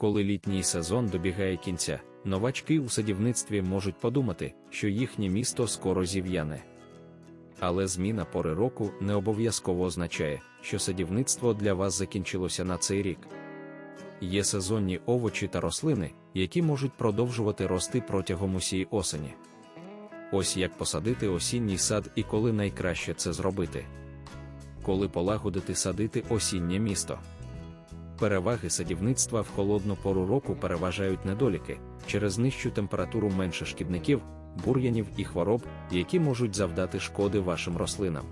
Коли літній сезон добігає кінця, новачки у садівництві можуть подумати, що їхнє місто скоро зів'яне. Але зміна пори року не обов'язково означає, що садівництво для вас закінчилося на цей рік. Є сезонні овочі та рослини, які можуть продовжувати рости протягом усієї осені. Ось як посадити осінній сад і коли найкраще це зробити. Коли полагодити садити осіннє місто. Переваги садівництва в холодну пору року переважають недоліки через нижчу температуру менше шкідників, бур'янів і хвороб, які можуть завдати шкоди вашим рослинам.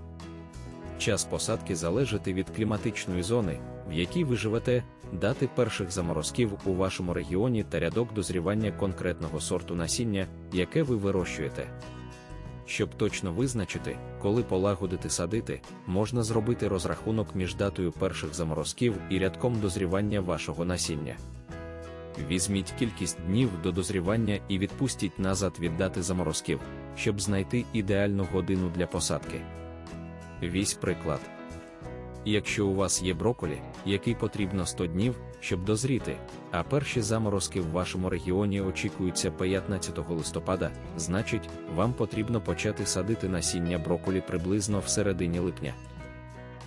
Час посадки залежить від кліматичної зони, в якій ви живете, дати перших заморозків у вашому регіоні та рядок дозрівання конкретного сорту насіння, яке ви вирощуєте. Щоб точно визначити, коли полагодити садити, можна зробити розрахунок між датою перших заморозків і рядком дозрівання вашого насіння. Візьміть кількість днів до дозрівання і відпустіть назад від дати заморозків, щоб знайти ідеальну годину для посадки. Вісь приклад. Якщо у вас є броколі, який потрібно 100 днів, щоб дозріти, а перші заморозки в вашому регіоні очікуються 15 листопада, значить, вам потрібно почати садити насіння броколі приблизно в середині липня.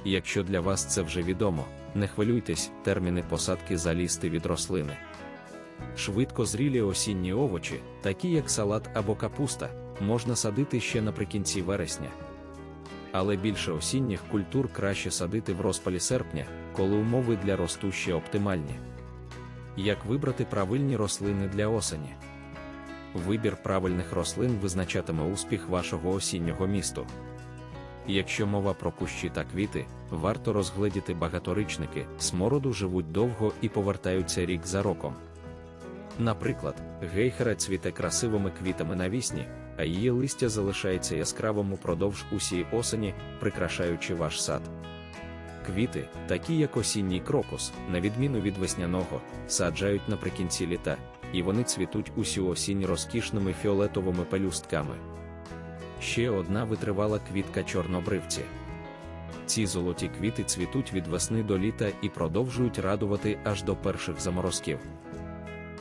Якщо для вас це вже відомо, не хвилюйтесь, терміни посадки залізти від рослини. Швидко зрілі осінні овочі, такі як салат або капуста, можна садити ще наприкінці вересня. Але більше осінніх культур краще садити в розпалі серпня, коли умови для росту ще оптимальні. Як вибрати правильні рослини для осені? Вибір правильних рослин визначатиме успіх вашого осіннього місту. Якщо мова про кущі та квіти, варто розгледіти багаторичники, смороду живуть довго і повертаються рік за роком. Наприклад, гейхера цвіте красивими квітами навісні, а її листя залишається яскравим упродовж усієї осені, прикрашаючи ваш сад. Квіти, такі як осінній крокус, на відміну від весняного, саджають наприкінці літа, і вони цвітуть усю осінь розкішними фіолетовими пелюстками. Ще одна витривала квітка чорнобривці. Ці золоті квіти цвітуть від весни до літа і продовжують радувати аж до перших заморозків.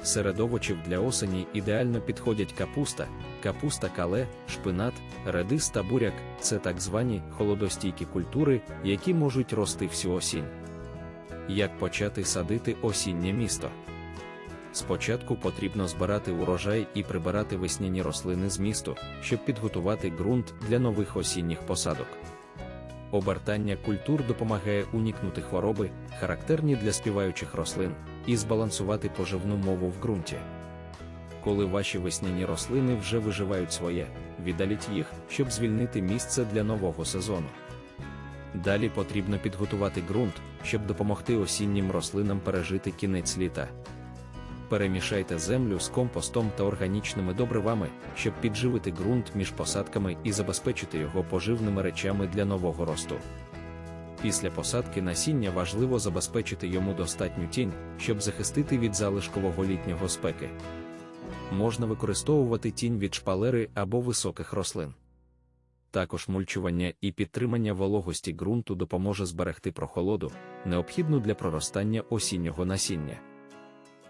Серед овочів для осені ідеально підходять капуста, капуста кале, шпинат, редис та буряк це так звані холодостійкі культури, які можуть рости всю осінь. Як почати садити осіннє місто? Спочатку потрібно збирати урожай і прибирати весняні рослини з місту, щоб підготувати ґрунт для нових осінніх посадок. Обертання культур допомагає уникнути хвороби, характерні для співаючих рослин, і збалансувати поживну мову в ґрунті. Коли ваші весняні рослини вже виживають своє, віддаліть їх, щоб звільнити місце для нового сезону. Далі потрібно підготувати ґрунт, щоб допомогти осіннім рослинам пережити кінець літа. Перемішайте землю з компостом та органічними добривами, щоб підживити ґрунт між посадками і забезпечити його поживними речами для нового росту. Після посадки насіння важливо забезпечити йому достатню тінь, щоб захистити від залишкового літнього спеки. Можна використовувати тінь від шпалери або високих рослин. Також мульчування і підтримання вологості ґрунту допоможе зберегти прохолоду, необхідну для проростання осіннього насіння.